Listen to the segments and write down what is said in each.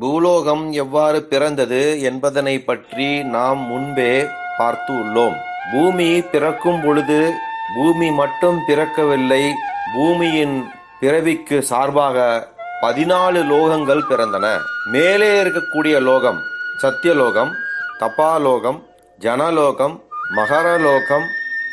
பூலோகம் எவ்வாறு பிறந்தது என்பதனை பற்றி நாம் முன்பே பார்த்து உள்ளோம். பூமி பிறக்கும் பொழுது பூமி மட்டும் பிறக்கவில்லை பூமியின் பிறவிக்கு சார்பாக பதினாலு லோகங்கள் பிறந்தன. மேலே இருக்கக்கூடிய லோகம் சத்தியலோகம் தபாலோகம் ஜனலோகம் மகரலோகம்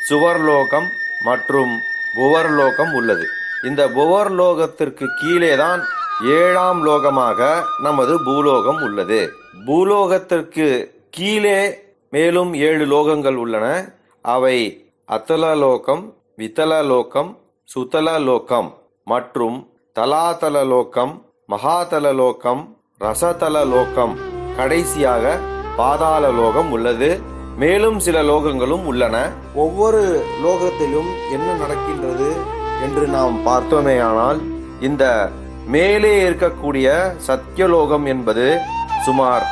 சுவர்லோகம் மற்றும் புவர்லோகம் உள்ளது. இந்த புவர்லோகத்திற்கு கீழேதான் ஏழாம் லோகமாக நமது பூலோகம் உள்ளது. பூலோகத்திற்கு கீழே மேலும் ஏழு லோகங்கள் உள்ளன. அவை அத்தலலோகம் வித்தலலோகம் சுத்தலலோகம் மற்றும் தலாதலலோகம் மகாதலலோகம் ரசதலலோகம். கடைசியாக பாதாள லோகம் உள்ளது. மேலும் சில லோகங்களும் உள்ளன. ஒவ்வொரு லோகத்திலும் என்ன நடக்கின்றது என்று நாம் பார்த்தோமேயானால் இந்த மேலே இருக்கக்கூடிய சத்தியலோகம் என்பது சுமார்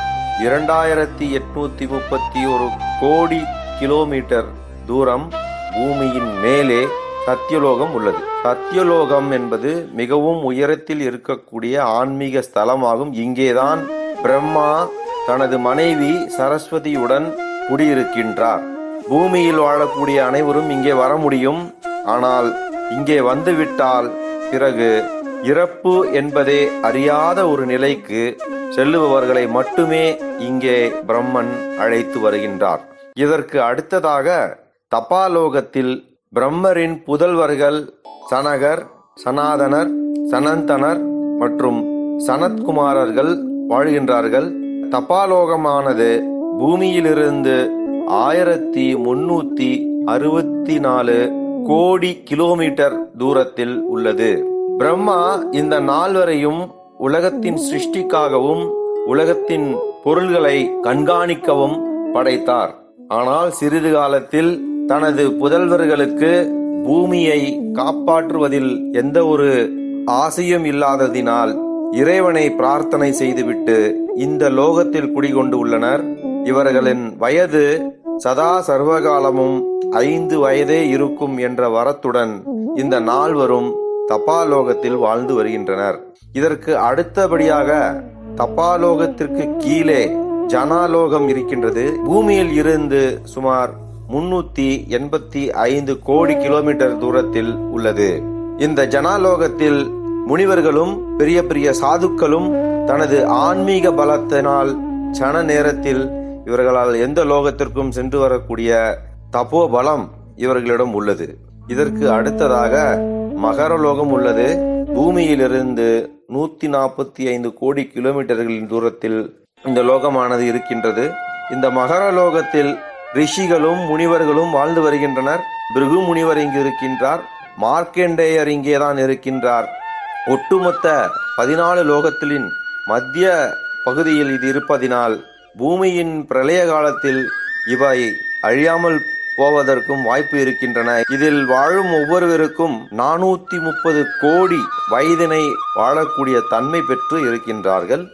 இரண்டாயிரத்தி எட்நூத்தி முப்பத்தி ஒரு கோடி கிலோமீட்டர் தூரம் பூமியின் மேலே சத்தியலோகம் உள்ளது. சத்தியலோகம் என்பது மிகவும் உயரத்தில் இருக்கக்கூடிய ஆன்மீக ஸ்தலமாகும். இங்கேதான் பிரம்மா தனது மனைவி சரஸ்வதியுடன் குடியிருக்கின்றார். பூமியில் வாழக்கூடிய அனைவரும் இங்கே வர முடியும். ஆனால் இங்கே வந்துவிட்டால் பிறகு இறப்பு என்பதே அறியாத ஒரு நிலைக்கு செல்லுபவர்களை மட்டுமே இங்கே பிரம்மன் அழைத்து வருகின்றார். இதற்கு அடுத்ததாக தபாலோகத்தில் பிரம்மரின் புதல்வர்கள் சனகர் சனாதனர் சனந்தனர் மற்றும் சனத்குமாரர்கள் வாழ்கின்றார்கள். தபாலோகமானது பூமியிலிருந்து ஆயிரத்தி முன்னூத்தி அறுபத்தி நாலு கோடி கிலோமீட்டர் தூரத்தில் உள்ளது. பிரம்மா இந்த நால்வரையும் உலகத்தின் சிருஷ்டிக்காகவும் உலகத்தின் பொருள்களை கண்காணிக்கவும் படைத்தார். ஆனால் சிறிது காலத்தில் தனது புதல்வர்களுக்கு பூமியை காப்பாற்றுவதில் எந்த ஒரு ஆசையும் இல்லாததினால் இறைவனை பிரார்த்தனை செய்துவிட்டு இந்த லோகத்தில் குடிகொண்டு உள்ளனர். இவர்களின் வயது சதா சர்வகாலமும் ஐந்து வயதே இருக்கும் என்ற வரத்துடன் இந்த நால்வரும் தபாலோகத்தில் வாழ்ந்து வருகின்றனர். இதற்கு அடுத்தபடியாக தபாலோகத்திற்கு கீழே ஜனாலோகம் இருக்கின்றது. பூமியில் இருந்து சுமார் முன்னூத்தி எண்பத்தி ஐந்து கோடி கிலோமீட்டர் தூரத்தில் உள்ளது. இந்த ஜனாலோகத்தில் முனிவர்களும் பெரிய பெரிய சாதுக்களும் தனது ஆன்மீக பலத்தினால் சன நேரத்தில் இவர்களால் எந்த லோகத்திற்கும் சென்று வரக்கூடிய தபோ பலம் இவர்களிடம் உள்ளது. இதற்கு அடுத்ததாக மகரலோகம் உள்ளது. பூமியிலிருந்து நூத்தி நாற்பத்தி ஐந்து கோடி கிலோமீட்டர்களின் தூரத்தில் இந்த லோகமானது இருக்கின்றது. இந்த மகரலோகத்தில் ரிஷிகளும் முனிவர்களும் வாழ்ந்து வருகின்றனர். பிருகு முனிவர் இங்கு இருக்கின்றார். மார்க்கண்டேயர் இங்கேதான் இருக்கின்றார். ஒட்டுமொத்த பதினாலு லோகத்திலின் மத்திய பகுதியில் இது இருப்பதினால் பூமியின் பிரளய காலத்தில் இவை அழியாமல் போவதற்கும் வாய்ப்பு இருக்கின்றன. இதில் வாழும் ஒவ்வொருவருக்கும் நானூத்தி முப்பது கோடி வயதினை வாழக்கூடிய தன்மை பெற்று இருக்கின்றார்கள்.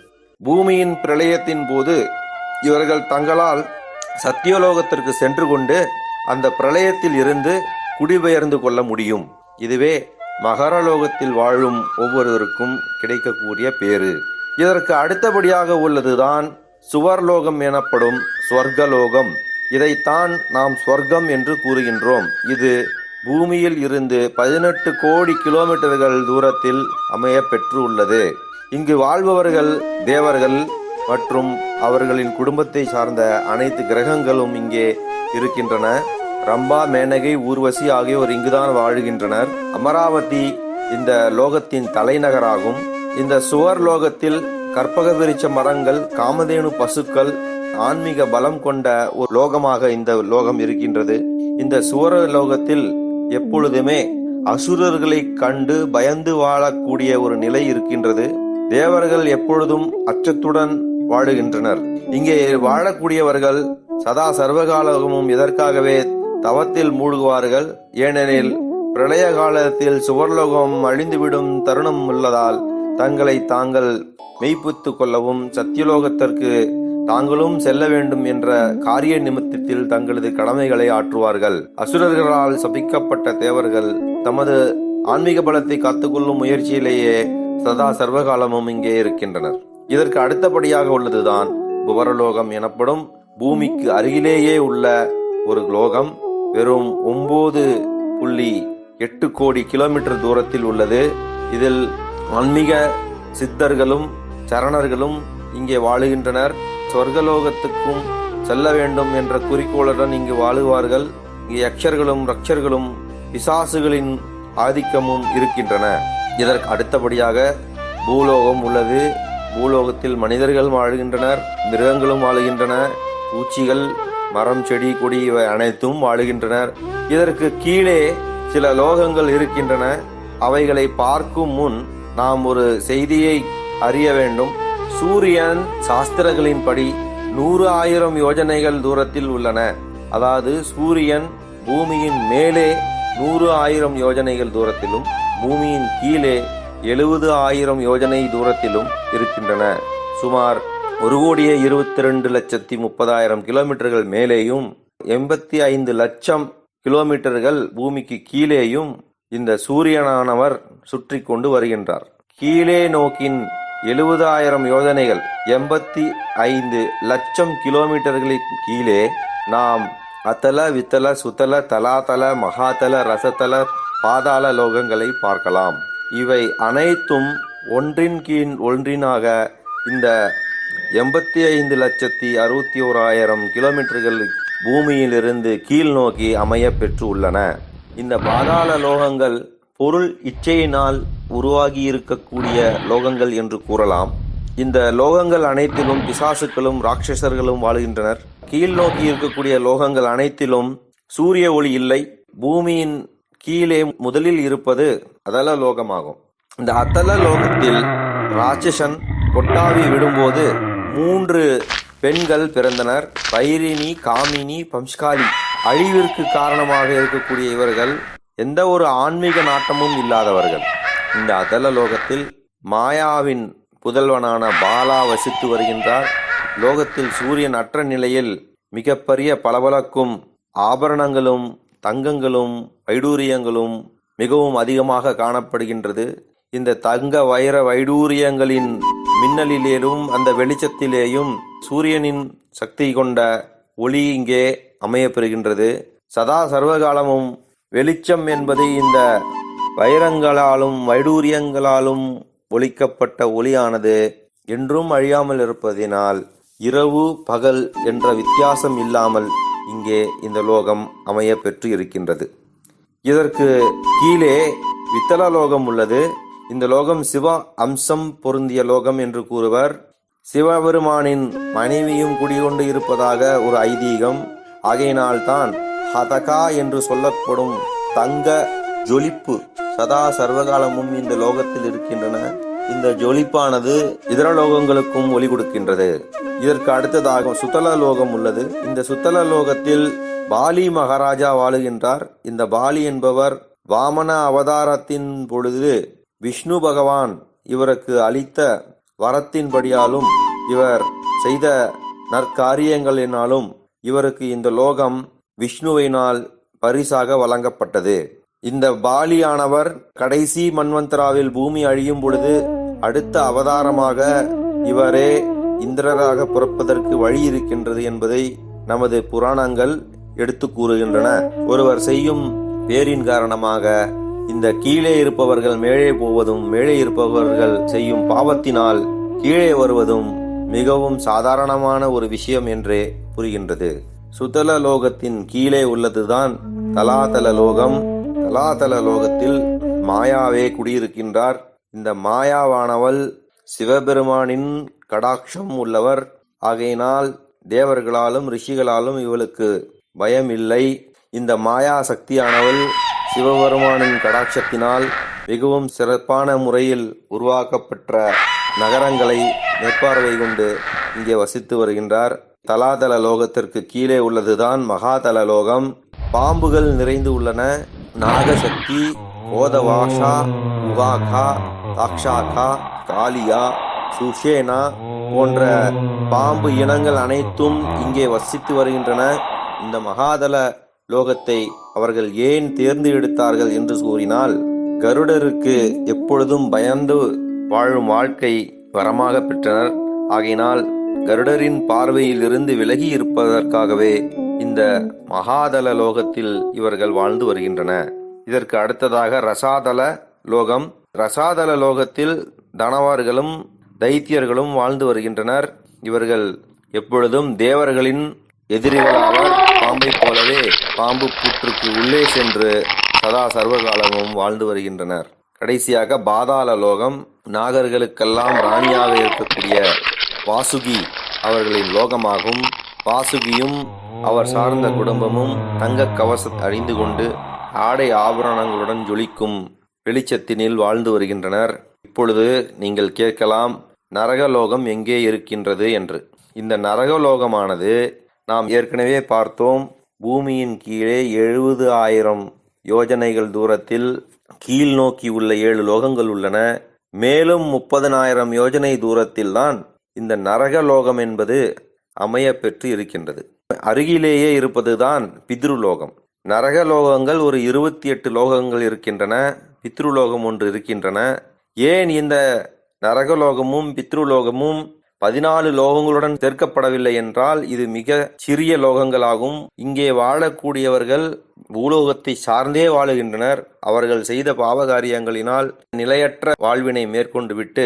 பூமியின் பிரளயத்தின் போது இவர்கள் தங்களால் சத்தியலோகத்திற்கு சென்று கொண்டு அந்த பிரளயத்தில் இருந்து குடிபெயர்ந்து கொள்ள முடியும். இதுவே மகரலோகத்தில் வாழும் ஒவ்வொருவருக்கும் கிடைக்கக்கூடிய பேரு இதற்கு அடுத்தபடியாக உள்ளதுதான் சுவர்லோகம் எனப்படும் ஸ்வர்கலோகம். இதைத்தான் நாம் ஸ்வர்க்கம் என்று கூறுகின்றோம். இது பூமியில் இருந்து பதினெட்டு கோடி கிலோமீட்டர்கள் தூரத்தில் அமைய பெற்று உள்ளது இங்கு வாழ்பவர்கள் தேவர்கள் மற்றும் அவர்களின் குடும்பத்தை சார்ந்த அனைத்து கிரகங்களும் இங்கே இருக்கின்றன. ரம்பா மேனகை ஊர்வசி ஆகியோர் இங்குதான் வாழுகின்றனர். அமராவதி இந்த லோகத்தின் தலைநகராகும். இந்த சுவர் லோகத்தில் கற்பக விருட்ச மரங்கள் காமதேனு பசுக்கள் ஆன்மீக பலம் கொண்ட ஒரு லோகமாக இந்த லோகம் இருக்கின்றது. இந்த சுவர லோகத்தில் எப்பொழுதுமே அசுரர்களை கண்டு பயந்து வாழக்கூடிய ஒரு நிலை இருக்கின்றது. தேவர்கள் எப்பொழுதும் அச்சத்துடன் வாழுகின்றனர். இங்கே வாழக்கூடியவர்கள் சதா சர்வகாலமும் இதற்காகவே தவத்தில் மூழ்குவார்கள். ஏனெனில் பிரளய காலத்தில் சுவர்லோகம் அழிந்துவிடும் தருணம் உள்ளதால் தங்களை தாங்கள் மெய்ப்பித்து கொள்ளவும் சத்தியலோகத்திற்கு தாங்களும் செல்ல வேண்டும் என்ற காரிய நிமித்தத்தில் தங்களது கடமைகளை ஆற்றுவார்கள். அசுரர்களால் சபிக்கப்பட்ட தேவர்கள் தமது ஆன்மீக பலத்தை காத்துக்கொள்ளும் முயற்சியிலேயே சதா சர்வகாலமும் இங்கே இருக்கின்றனர். இதற்கு அடுத்தபடியாக உள்ளதுதான் புவரலோகம் எனப்படும் பூமிக்கு அருகிலேயே உள்ள ஒரு லோகம். வெறும் ஒன்பது புள்ளி எட்டு கோடி கிலோமீட்டர் தூரத்தில் உள்ளது. இதில் ஆன்மீக சித்தர்களும் சரணர்களும் இங்கே வாழுகின்றனர். சொர்க்கலோகத்துக்கும் செல்ல வேண்டும் என்ற குறிக்கோளுடன் இங்கு வாழுவார்கள். இங்கு யக்ஷர்களும் ரக்ஷர்களும் பிசாசுகளின் ஆதிக்கமும் இருக்கின்றன. இதற்கு அடுத்தபடியாக பூலோகம் உள்ளது. பூலோகத்தில் மனிதர்கள் வாழுகின்றனர் மிருகங்களும் வாழுகின்றன பூச்சிகள் மரம் செடி கொடி இவை அனைத்தும் வாழுகின்றனர். இதற்கு கீழே சில லோகங்கள் இருக்கின்றன. அவைகளை பார்க்கும் முன் நாம் ஒரு செய்தியை அறிய வேண்டும். சூரியன் சாஸ்திரங்களின்படி நூறு ஆயிரம் யோஜனைகள் தூரத்தில் உள்ளன. அதாவது சூரியன் பூமியின் மேலே நூறு ஆயிரம் யோஜனைகள் தூரத்திலும் பூமியின் கீழே எழுபது ஆயிரம் யோஜனை தூரத்திலும் இருக்கின்றன. சுமார் ஒரு கோடியே இருபத்தி ரெண்டு லட்சத்தி முப்பதாயிரம் கிலோமீட்டர்கள் மேலேயும் எண்பத்தி ஐந்து லட்சம் கிலோமீட்டர்கள் பூமிக்கு கீழேயும் இந்த சூரியனானவர் சுற்றி கொண்டு வருகின்றார். கீழே நோக்கின் எழுபதாயிரம் யோஜனைகள் எண்பத்தி ஐந்து லட்சம் கிலோமீட்டர்களின் கீழே நாம் அத்தல வித்தல சுத்தல தலாதல மகாதல ரசதல பாதாள லோகங்களை பார்க்கலாம். இவை அனைத்தும் ஒன்றின் கீழ் ஒன்றினாக இந்த எண்பத்தி ஐந்து லட்சத்தி அறுபத்தி ஓராயிரம் கிலோமீட்டர்கள் பூமியிலிருந்து கீழ் நோக்கி அமைய பெற்று உள்ளன இந்த பாதாள லோகங்கள் பொருள் இச்சையினால் உருவாகி இருக்கக்கூடிய லோகங்கள் என்று கூறலாம். இந்த லோகங்கள் அனைத்திலும் பிசாசுக்களும் ராட்சசர்களும் வாழுகின்றனர். கீழ் நோக்கி இருக்கக்கூடிய லோகங்கள் அனைத்திலும் சூரிய ஒளி இல்லை. பூமியின் கீழே முதலில் இருப்பது அதல லோகமாகும். இந்த அத்தல லோகத்தில் ராட்சசன் கொட்டாவி விடும்போது மூன்று பெண்கள் பிறந்தனர். பைரினி காமினி பம்ஸ்காலி அழிவிற்கு காரணமாக இருக்கக்கூடிய இவர்கள் எந்த ஒரு ஆன்மீக நாட்டமும் இல்லாதவர்கள். இந்த அதல லோகத்தில் மாயாவின் புதல்வனான பாலா வசித்து வருகின்றார். லோகத்தில் சூரியன் அற்ற நிலையில் மிகப்பெரிய பளபளக்கும் ஆபரணங்களும் தங்கங்களும் வைடூரியங்களும் மிகவும் அதிகமாக காணப்படுகின்றது. இந்த தங்க வைர வைடூரியங்களின் மின்னலிலேயும் அந்த வெளிச்சத்திலேயும் சூரியனின் சக்தி கொண்ட ஒளி இங்கே அமையப்பெறுகின்றது சதா சர்வகாலமும் வெளிச்சம் என்பது இந்த வைரங்களாலும் வைடூரியங்களாலும் ஒழிக்கப்பட்ட ஒளியானது என்றும் அழியாமல் இருப்பதினால் இரவு பகல் என்ற வித்தியாசம் இல்லாமல் இங்கே இந்த லோகம் அமைய பெற்று இருக்கின்றது இதற்கு கீழே வித்தல லோகம் உள்ளது. இந்த லோகம் சிவ அம்சம் பொருந்திய லோகம் என்று கூறுவர். சிவபெருமானின் மனைவியும் குடிகொண்டு இருப்பதாக ஒரு ஐதீகம். ஆகையினால்தான் ஹதகா என்று சொல்லப்படும் தங்க ஜொலிப்பு சதா சர்வகாலமும் இந்த லோகத்தில் இருக்கின்றன. இந்த ஜொலிப்பானது இதர லோகங்களுக்கும் ஒளி கொடுக்கின்றது. இதற்கு அடுத்ததாக சுத்தல லோகம் உள்ளது. இந்த சுத்தல லோகத்தில் பாலி மகாராஜா வாழுகின்றார். இந்த பாலி என்பவர் வாமன அவதாரத்தின் பொழுது விஷ்ணு பகவான் இவருக்கு அளித்த வரத்தின்படியாலும் இவர் செய்த நற்காரியங்களினாலும் இவருக்கு இந்த லோகம் விஷ்ணுவினால் பரிசாக வழங்கப்பட்டது. இந்த பாலியானவர் கடைசி மன்வந்தராவில் பூமி அழியும் பொழுது அடுத்த அவதாரமாக இவரே இந்திரராக பிறப்பதற்கு வழி இருக்கின்றது என்பதை நமது புராணங்கள் எடுத்து கூறுகின்றன. ஒருவர் செய்யும் பேரின் காரணமாக இந்த கீழே இருப்பவர்கள் மேலே போவதும் மேலே இருப்பவர்கள் செய்யும் பாவத்தினால் கீழே வருவதும் மிகவும் சாதாரணமான ஒரு விஷயம் என்றே புரிகின்றது. சுதல லோகத்தின் கீழே உள்ளதுதான் தலாதல லோகம் தலாதல லோகத்தில் மாயாவே குடியிருக்கின்றார். இந்த மாயாவானவள் சிவபெருமானின் கடாட்சம் உள்ளவர். ஆகையினால் தேவர்களாலும் ரிஷிகளாலும் இவளுக்கு பயம் இல்லை இந்த மாயா சக்தியானவள் சிவபெருமானின் கடாட்சத்தினால் மிகவும் சிறப்பான முறையில் உருவாக்கப்பட்ட நகரங்களை மேற்பார்வை கொண்டு இங்கே வசித்து வருகின்றார். தலாதல லோகத்திற்கு கீழே உள்ளதுதான் மகாதல லோகம் பாம்புகள் நிறைந்து உள்ளன. நாகசக்தி கோதவாஷா உவாகா தாக்ஷாகா காளியா சுஷேனா போன்ற பாம்பு இனங்கள் அனைத்தும் இங்கே வசித்து வருகின்றன. இந்த மகாதல லோகத்தை அவர்கள் ஏன் தேர்ந்து எடுத்தார்கள் என்று கூறினால் கருடருக்கு எப்பொழுதும் பயந்து வாழும் வாழ்க்கை வரமாக பெற்றனர். ஆகையினால் கருடரின் பார்வையில் இருந்து விலகி இருப்பதற்காகவே இந்த மகாதல லோகத்தில் இவர்கள் வாழ்ந்து வருகின்றன. இதற்கு அடுத்ததாக ரசாதல லோகம். ரசாதல லோகத்தில் தனவார்களும் தைத்தியர்களும் வாழ்ந்து வருகின்றனர். இவர்கள் எப்பொழுதும் தேவர்களின் எதிரிகளாவர் பாம்பை போலவே பாம்பு புற்றுக்கு உள்ளே சென்று சதா சர்வகாலமும் வாழ்ந்து வருகின்றனர். கடைசியாக பாதாள லோகம். நாகர்களுக்கெல்லாம் ராணியாக இருக்கக்கூடிய வாசுகி அவர்களின் லோகமாகும். வாசுகியும் அவர் சார்ந்த குடும்பமும் தங்க கவசத்தை அணிந்து கொண்டு ஆடை ஆபரணங்களுடன் ஜொலிக்கும் வெளிச்சத்தினில் வாழ்ந்து வருகின்றனர். இப்பொழுது நீங்கள் கேட்கலாம் நரகலோகம் எங்கே இருக்கின்றது என்று. இந்த நரகலோகமானது நாம் ஏற்கனவே பார்த்தோம். பூமியின் கீழே எழுபது ஆயிரம் யோஜனைகள் தூரத்தில் கீழ் நோக்கி உள்ள ஏழு லோகங்கள் உள்ளன. மேலும் முப்பதனாயிரம் யோஜனை தூரத்தில்தான் இந்த நரகலோகம் என்பது அமைய பெற்று இருக்கின்றது. அருகிலேயே இருப்பதுதான் பித்ருலோகம். நரகலோகங்கள் ஒரு இருபத்தி எட்டு லோகங்கள் இருக்கின்றன பித்ருலோகம் ஒன்று இருக்கின்றன. ஏன் இந்த நரகலோகமும் பித்ருலோகமும் பதினாலு லோகங்களுடன் சேர்க்கப்படவில்லை என்றால் இது மிக சிறிய லோகங்களாகும். இங்கே வாழக்கூடியவர்கள் பூலோகத்தை சார்ந்தே வாழுகின்றனர். அவர்கள் செய்த பாவகாரியங்களினால் நிலையற்ற வாழ்வினை மேற்கொண்டு விட்டு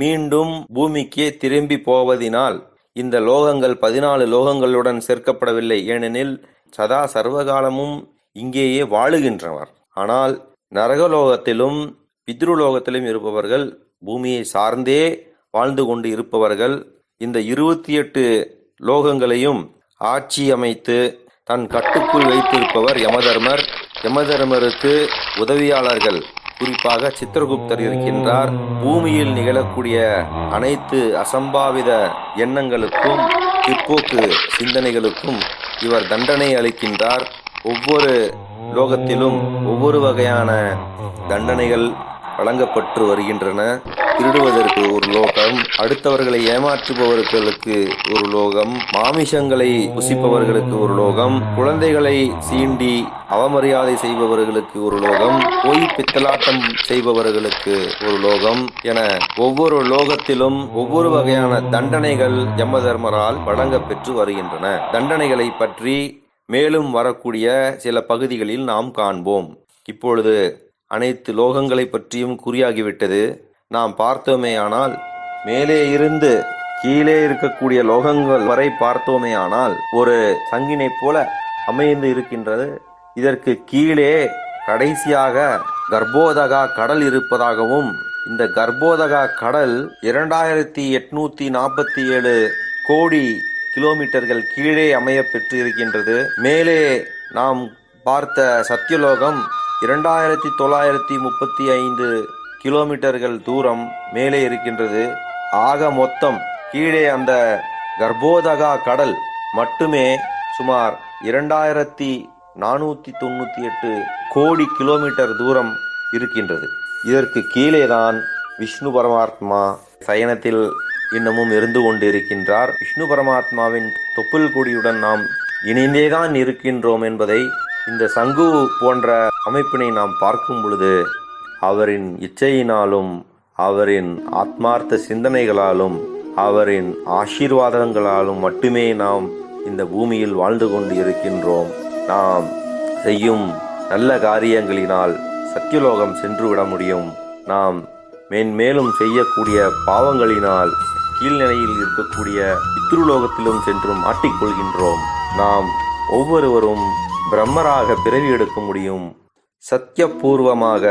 மீண்டும் பூமிக்கே திரும்பி போவதினால் இந்த லோகங்கள் பதினாலு லோகங்களுடன் சேர்க்கப்படவில்லை. ஏனெனில் சதா சர்வகாலமும் இங்கேயே வாழுகின்றனர். ஆனால் நரகலோகத்திலும் பித்ருலோகத்திலும் இருப்பவர்கள் பூமியை சார்ந்தே வாழ்ந்து கொண்டு இருப்பவர்கள் இந்த இருபத்தி எட்டு லோகங்களையும் ஆட்சி அமைத்து தன் கட்டுக்குள் வைத்திருப்பவர் யமதர்மர். யமதர்மருக்கு உதவியாளர்கள் குறிப்பாக சித்திரகுப்தர் இருக்கின்றார். பூமியில் நிகழக்கூடிய அனைத்து அசம்பாவித எண்ணங்களுக்கும் பிற்போக்கு சிந்தனைகளுக்கும் இவர் தண்டனை அளிக்கின்றார். ஒவ்வொரு லோகத்திலும் ஒவ்வொரு வகையான தண்டனைகள் வழங்கப்பட்டு வருகின்றன. திருடுவதற்கு ஒரு லோகம் அடுத்தவர்களை ஏமாற்றுபவர்களுக்கு ஒரு லோகம் மாமிசங்களை புசிப்பவர்களுக்கு ஒரு லோகம் குழந்தைகளை சீண்டி அவமரியாதை செய்பவர்களுக்கு ஒரு லோகம் பொய் பித்தலாட்டம் செய்பவர்களுக்கு ஒரு லோகம் என ஒவ்வொரு லோகத்திலும் ஒவ்வொரு வகையான தண்டனைகள் யமதர்மரால் வழங்க பெற்று வருகின்றன. தண்டனைகளை பற்றி மேலும் வரக்கூடிய சில பகுதிகளில் நாம் காண்போம். இப்பொழுது அனைத்து லோகங்களை பற்றியும் குறியாகிவிட்டது. நாம் பார்த்தோமேயானால் மேலே இருந்து கீழே இருக்கக்கூடிய லோகங்கள் வரை பார்த்தோமேயானால் ஒரு சங்கினை போல அமைந்து இருக்கின்றது. இதற்கு கீழே கடைசியாக கர்ப்போதகா கடல் இருப்பதாகவும் இந்த கர்ப்போதகா கடல் இரண்டாயிரத்தி எட்நூத்தி நாற்பத்தி ஏழு கோடி கிலோமீட்டர்கள் கீழே அமைய பெற்று இருக்கின்றது மேலே நாம் பார்த்த சத்தியலோகம் இரண்டாயிரத்தி தொள்ளாயிரத்தி முப்பத்தி ஐந்து கிலோமீட்டர்கள் தூரம் மேலே இருக்கின்றது. ஆக மொத்தம் கீழே அந்த கர்ப்போதகா கடல் மட்டுமே சுமார் இரண்டாயிரத்தி நானூற்றி தொண்ணூற்றி எட்டு கோடி கிலோமீட்டர் தூரம் இருக்கின்றது. இதற்கு கீழேதான் விஷ்ணு பரமாத்மா சயனத்தில் இன்னமும் இருந்து கொண்டிருக்கின்றார். விஷ்ணு பரமாத்மாவின் தொப்புள் கொடியுடன் நாம் இணைந்தேதான் இருக்கின்றோம் என்பதை இந்த சங்கு போன்ற அமைப்பினை நாம் பார்க்கும் பொழுது அவரின் இச்சையினாலும் அவரின் ஆத்மார்த்த சிந்தனைகளாலும் அவரின் ஆசீர்வாதங்களாலும் மட்டுமே நாம் இந்த பூமியில் வாழ்ந்து கொண்டு இருக்கின்றோம் நாம் செய்யும் நல்ல காரியங்களினால் சத்தியலோகம் சென்றுவிட முடியும். நாம் மேன்மேலும் செய்யக்கூடிய பாவங்களினால் கீழ்நிலையில் இருக்கக்கூடிய பித்ருலோகத்திலும் சென்று மாட்டிக்கொள்கின்றோம். நாம் ஒவ்வொருவரும் பிரம்மராக பிறவி எடுக்க முடியும். சத்தியபூர்வமாக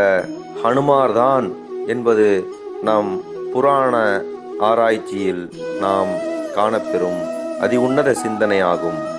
ஹனுமார்தான் என்பது நம் புராண ஆராய்ச்சியில் நாம் காணப்பெறும் அதி உன்னத சிந்தனையாகும்.